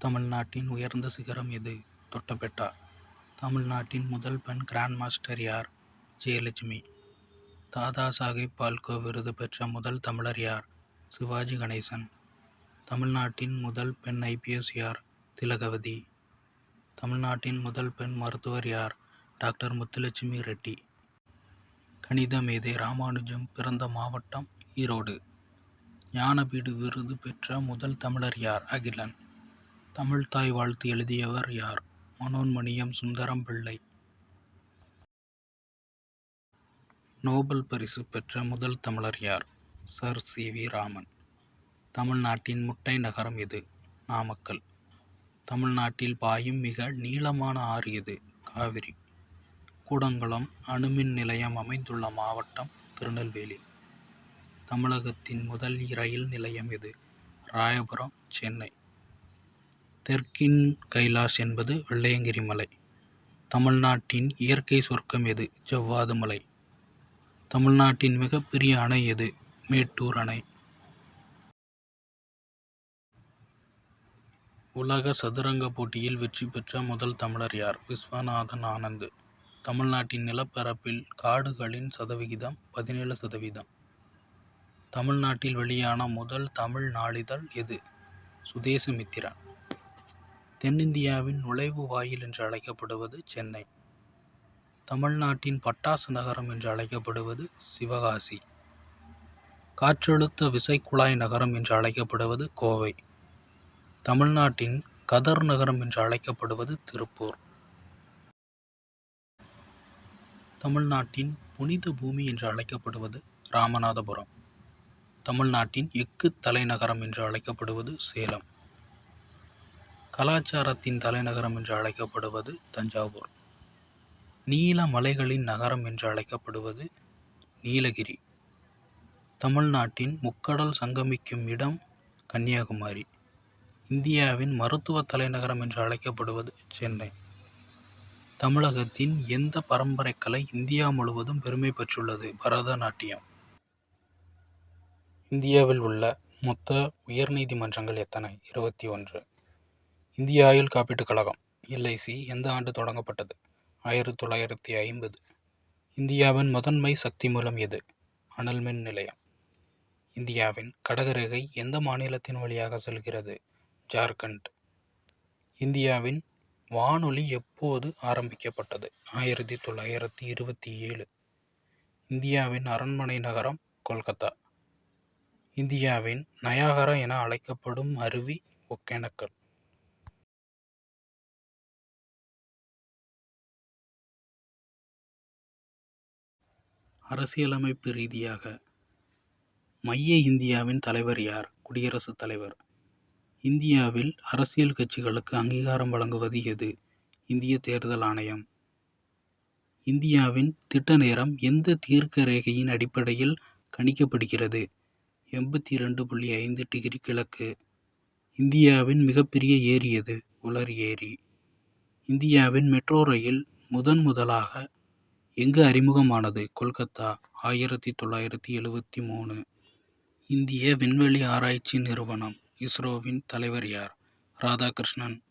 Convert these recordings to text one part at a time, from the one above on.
தமிழ்நாட்டின் உயர்ந்த சிகரம் எது? தொட்டபெட்டா தமிழ்நாட்டின் முதல் பெண் கிராண்ட் மாஸ்டர் யார்? ஜெயலட்சுமி தாதா தாதாசாகேப் பால்கோ விருது பெற்ற முதல் தமிழர் யார்? சிவாஜி கணேசன் தமிழ்நாட்டின் முதல் பெண் ஐபிஎஸ் யார்? திலகவதி தமிழ்நாட்டின் முதல் பெண் மருத்துவர் யார்? டாக்டர் முத்துலட்சுமி ரெட்டி கணித மேதை ராமானுஜம் பிறந்த மாவட்டம் ஈரோடு ஞானபீடு விருது பெற்ற முதல் தமிழர் யார்? அகிலன் தமிழ்த்தாய் வாழ்த்து எழுதியவர் யார்? மனோன்மணியம் சுந்தரம் பிள்ளை நோபல் பரிசு பெற்ற முதல் தமிழர் யார்? Sir C. வி. ராமன் தமிழ்நாட்டின் முட்டை நகரம் எது? நாமக்கல் தமிழ்நாட்டில் பாயும் மிக நீளமான ஆறு எது? காவிரி கூடங்குளம் அணுமின் நிலையம் அமைந்துள்ள மாவட்டம் திருநெல்வேலி தமிழகத்தின் முதல் ரயில் நிலையம் எது? ராயபுரம் சென்னை தெற்கின் கைலாஷ் என்பது வெள்ளையங்கிரி மலை தமிழ்நாட்டின் இயற்கை சொர்க்கம் எது? ஜவ்வாது மலை தமிழ்நாட்டின் மிகப்பெரிய அணை எது? மேட்டூர் அணை உலக சதுரங்க போட்டியில் வெற்றி பெற்ற முதல் தமிழர் யார்? விஸ்வநாதன் ஆனந்து தமிழ்நாட்டின் நிலப்பரப்பில் காடுகளின் சதவிகிதம் பதினேழு சதவீதம் தமிழ்நாட்டில் வெளியான முதல் தமிழ் நாளிதழ் எது? சுதேசமித்திரன் தென்னிந்தியாவின் நுழைவு வாயில் என்று அழைக்கப்படுவது சென்னை. தமிழ்நாட்டின் பட்டாசு நகரம் என்று அழைக்கப்படுவது சிவகாசி. காற்றழுத்த விசைக்குழாய் நகரம் என்று அழைக்கப்படுவது கோவை. தமிழ்நாட்டின் கதர் நகரம் என்று அழைக்கப்படுவது திருப்பூர். தமிழ்நாட்டின் புனித பூமி என்று அழைக்கப்படுவது ராமநாதபுரம். தமிழ்நாட்டின் எஃகு தலைநகரம் என்று அழைக்கப்படுவது சேலம். கலாச்சாரத்தின் தலைநகரம் என்று அழைக்கப்படுவது தஞ்சாவூர். நீல மலைகளின் நகரம் என்று அழைக்கப்படுவது நீலகிரி. தமிழ்நாட்டின் முக்கடல் சங்கமிக்கும் இடம் கன்னியாகுமரி. இந்தியாவின் மருத்துவ தலைநகரம் என்று அழைக்கப்படுவது சென்னை. தமிழகத்தின் எந்த பரம்பரை கலை இந்தியா முழுவதும் பெருமை பெற்றுள்ளது? பரதநாட்டியம். இந்தியாவில் உள்ள மொத்த உயர்நீதிமன்றங்கள் எத்தனை? இருபத்தி ஒன்று. இந்திய ஆயுள் காப்பீட்டுக் கழகம் எல்ஐசி எந்த ஆண்டு தொடங்கப்பட்டது? ஆயிரத்தி தொள்ளாயிரத்தி ஐம்பது. இந்தியாவின் முதன்மை சக்தி மூலம் எது? அனல் மின் நிலையம். இந்தியாவின் கடகரேகை எந்த மாநிலத்தின் வழியாக செல்கிறது? ஜார்க்கண்ட். இந்தியாவின் வானொலி எப்போது ஆரம்பிக்கப்பட்டது? ஆயிரத்தி தொள்ளாயிரத்தி இருபத்தி ஏழு. இந்தியாவின் அரண்மனை நகரம் கொல்கத்தா. இந்தியாவின் நயாகரா என அழைக்கப்படும் அருவி ஒகேனக்கல். அரசியலமைப்பு ரீதியாக மைய இந்தியாவின் தலைவர் யார்? குடியரசுத் தலைவர். இந்தியாவில் அரசியல் கட்சிகளுக்கு அங்கீகாரம் வழங்குவது எது? இந்திய தேர்தல் ஆணையம். இந்தியாவின் திட்ட நேரம் எந்த தீர்க்க ரேகையின் அடிப்படையில் கணிக்கப்படுகிறது? எண்பத்தி இரண்டு புள்ளி ஐந்து டிகிரி கிழக்கு. இந்தியாவின் மிகப்பெரிய ஏரி எது? உலர் ஏரி. இந்தியாவின் மெட்ரோ ரயில் முதன் முதலாக எங்கு அறிமுகமானது? கொல்கத்தா ஆயிரத்தி தொள்ளாயிரத்தி எழுவத்தி மூணு இந்திய விண்வெளி ஆராய்ச்சி நிறுவனம் இஸ்ரோவின் தலைவர் யார்? ராதாகிருஷ்ணன்.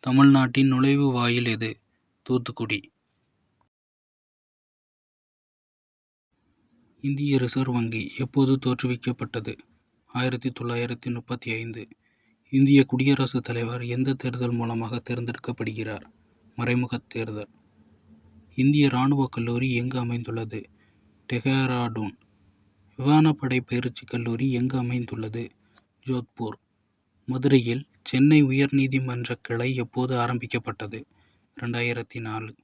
தமிழ்நாட்டின் நுழைவு வாயில் எது? தூத்துக்குடி. இந்திய ரிசர்வ் வங்கி எப்போது தோற்றுவிக்கப்பட்டது? ஆயிரத்தி தொள்ளாயிரத்தி முப்பத்தி ஐந்து இந்திய குடியரசுத் தலைவர் எந்த தேர்தல் மூலமாக தேர்ந்தெடுக்கப்படுகிறார்? மறைமுகத் தேர்தல். இந்திய இராணுவக் கல்லூரி எங்கு அமைந்துள்ளது? டெஹராடூன். விமானப்படை பயிற்சிக் கல்லூரி எங்கு அமைந்துள்ளது? ஜோத்பூர். மதுரையில் சென்னை உயர்நீதிமன்ற கிளை எப்போது ஆரம்பிக்கப்பட்டது? ரெண்டாயிரத்தி நாலு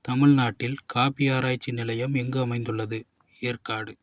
தமிழ்நாட்டில் காபி ஆராய்ச்சி நிலையம் எங்கு அமைந்துள்ளது? ஏற்காடு.